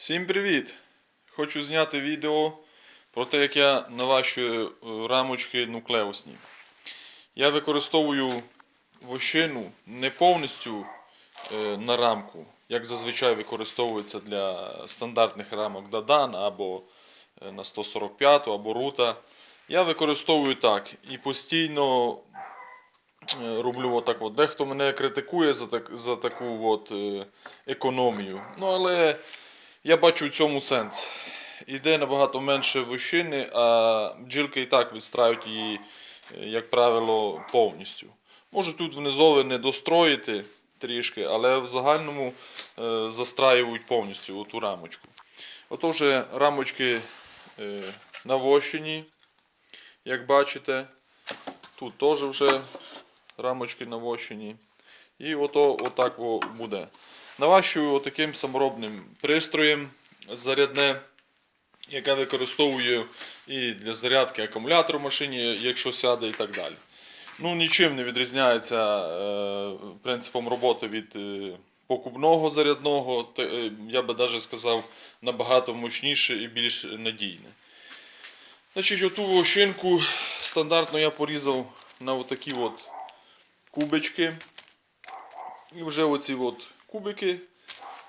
Всім привіт! Хочу зняти відео про те, як я налащую е, рамочки нуклеусні. Я використовую вощину не повністю е, на рамку, як зазвичай використовується для стандартних рамок Дадан або е, на 145 або рута. Я використовую так і постійно роблю отак. От. Дехто мене критикує за, так, за таку от, економію. Ну, але я бачу в цьому сенс. Іде набагато менше вощини, а бджілки і так відстраюють її, е, як правило, повністю. Може тут внизове не достроїти трішки, але в загальному е, застраюють повністю ту рамочку. Ото вже рамочки е, навощені, як бачите. Тут теж вже рамочки навощені. І ото отак буде. Наващую отаким саморобним пристроєм зарядне, яке використовую і для зарядки акумулятора в машині, якщо сяде і так далі. Ну, нічим не відрізняється е, принципом роботи від е, покупного зарядного. Те, е, я би навіть сказав, набагато мощніше і більш надійне. Значить, оту вощинку стандартно я порізав на отакі от кубички. І вже оці от кубики,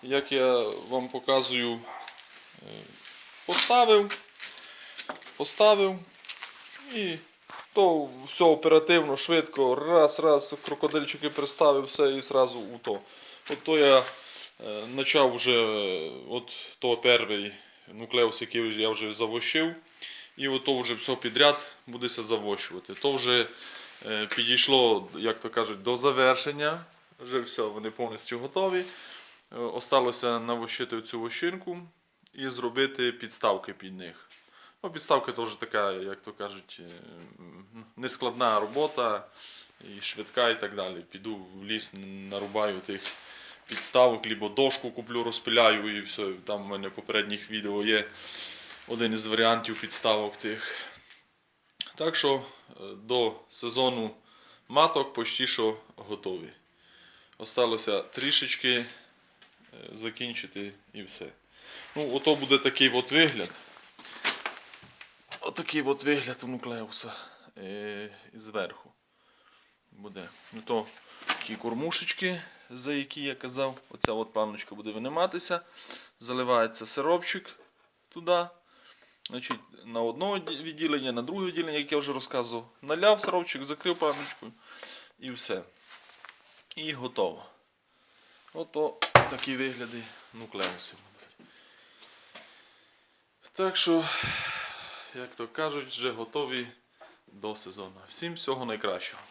як я вам показую, е, поставив, поставив і то все оперативно, швидко, раз, раз, крокодильчики приставив, все і зразу у то. От то я е, почав вже, е, от то перший нуклеус, який я вже завощив. І ото вже все підряд будеться завощувати. То вже підійшло, як то кажуть, до завершення. Вже все, вони повністю готові. Е, Осталося навощити цю вощинку і зробити підставки під них. Ну, підставка теж така, як то кажуть, е, нескладна робота і швидка і так далі. Піду в ліс, нарубаю тих підставок, либо дошку куплю, розпиляю і все. Там в мене в попередніх відео є один із варіантів підставок тих. Так що е, до сезону маток почти що готові. Осталося трішечки е, закінчити і все. Ну, ото буде такий от вигляд. Отакий от вигляд у нуклеуса е, зверху. Буде. Ну то такі кормушечки, за які я казав. Оця от планочка буде виниматися. Заливається сиропчик туди. Значить, на одне відділення, на друге відділення, як я вже розказував. Наляв сиропчик, закрив планочкою і все. І готово. Ото такі вигляди нуклеусів. Так що, як то кажуть, вже готові до сезону. Всім всього найкращого.